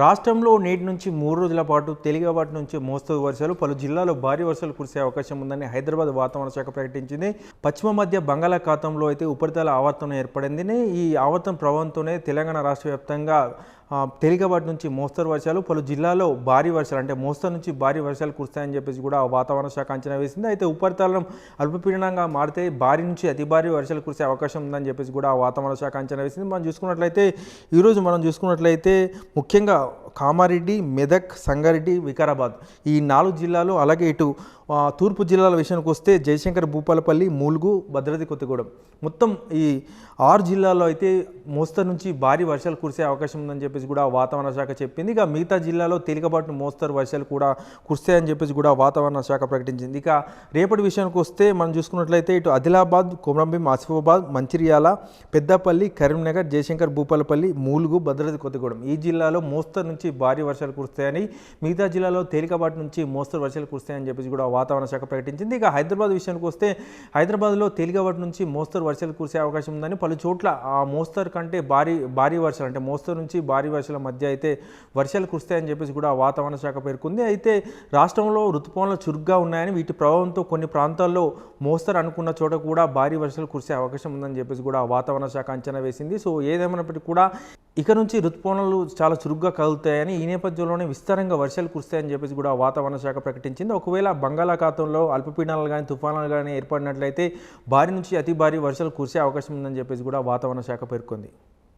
రాష్ట్రంలో నేటి నుంచి మూడు రోజుల పాటు తేలికపాటి నుంచి మోస్తరు వర్షాలు పలు జిల్లాల్లో భారీ వర్షాలు కురిసే అవకాశం ఉందని హైదరాబాద్ వాతావరణ శాఖ ప్రకటించింది. పశ్చిమ మధ్య బంగాళాఖాతంలో అయితే ఉపరితల ఆవర్తనం ఏర్పడింది ఈ ఆవర్తన ప్రభావంతోనే తెలంగాణ రాష్ట్ర వ్యాప్తంగా తేలికపాటి నుంచి మోస్తరు వర్షాలు పలు జిల్లాల్లో భారీ వర్షాలు అంటే మోస్తరు నుంచి భారీ వర్షాలు కురుస్తాయని చెప్పేసి కూడా వాతావరణ శాఖ అంచనా వేసింది. అయితే ఉపరితలం అల్పపీడనంగా మారితే భారీ నుంచి అతి భారీ వర్షాలు కురిసే అవకాశం ఉందని చెప్పేసి కూడా వాతావరణ శాఖ అంచనా వేసింది. మనం చూసుకున్నట్లయితే ఈరోజు మనం చూసుకున్నట్లయితే ముఖ్యంగా కామారెడ్డి మెదక్ సంగారెడ్డి వికారాబాద్. ఈ నాలుగు జిల్లాలు అలాగే ఇటు తూర్పు జిల్లాల విషయానికి వస్తే జయశంకర్ భూపాలపల్లి మూలుగు భద్రాద్రి కొత్తగూడెం. మొత్తం ఈ ఆరు జిల్లాల్లో అయితే మోస్తరు నుంచి భారీ వర్షాలు కురిసే అవకాశం ఉందని చెప్పేసి కూడా వాతావరణ శాఖ చెప్పింది. ఇక మిగతా జిల్లాలో తేలికపాటు మోస్తరు వర్షాలు కూడా కురుస్తాయని చెప్పేసి కూడా వాతావరణ శాఖ ప్రకటించింది. ఇక రేపటి విషయానికి వస్తే మనం చూసుకున్నట్లయితే ఇటు ఆదిలాబాద్ కొమరంభీం ఆసిఫాబాద్ మంచిర్యాల పెద్దపల్లి కరీంనగర్ జయశంకర్ భూపాలపల్లి మూలుగు భద్రాద్రి కొత్తగూడెం. ఈ జిల్లాలో మోస్తరు నుంచి భారీ వర్షాలు కురుస్తాయని మిగతా జిల్లాలో తేలికపాటి నుంచి మోస్తరు వర్షాలు కురుస్తాయని చెప్పేసి కూడా వాతావరణ శాఖ ప్రకటించింది. ఇక హైదరాబాద్ విషయానికి వస్తే హైదరాబాద్లో తేలికపాటి నుంచి మోస్తరు వర్షాలు కురిసే అవకాశం ఉందని పలు చోట్ల ఆ మోస్తరు కంటే భారీ భారీ వర్షాలు అంటే మోస్తరు నుంచి భారీ వర్షాల మధ్య అయితే వర్షాలు కురుస్తాయని చెప్పేసి కూడా వాతావరణ శాఖ పేర్కొంది. అయితే రాష్ట్రంలో ఋతుపవనాలు చురుగ్గా ఉన్నాయని వీటి ప్రభావంతో కొన్ని ప్రాంతాల్లో మోస్తరు అనుకున్న చోట కూడా భారీ వర్షాలు కురిసే అవకాశం ఉందని చెప్పేసి కూడా వాతావరణ శాఖ అంచనా వేసింది. సో ఏదేమైనప్పటికీ కూడా ఇక నుంచి రుతుపవనాలు చాలా చురుగ్గా కదులుతాయని ఈ నేపథ్యంలోనే విస్తారంగా వర్షాలు కురుస్తాయని చెప్పేసి కూడా వాతావరణ శాఖ ప్రకటించింది. ఒకవేళ బంగాళాఖాతంలో అల్పపీడనాలు కానీ తుఫానాలు కానీ ఏర్పడినట్లయితే భారీ నుంచి అతి భారీ వర్షాలు కురిసే అవకాశం ఉందని చెప్పేసి కూడా వాతావరణ శాఖ పేర్కొంది.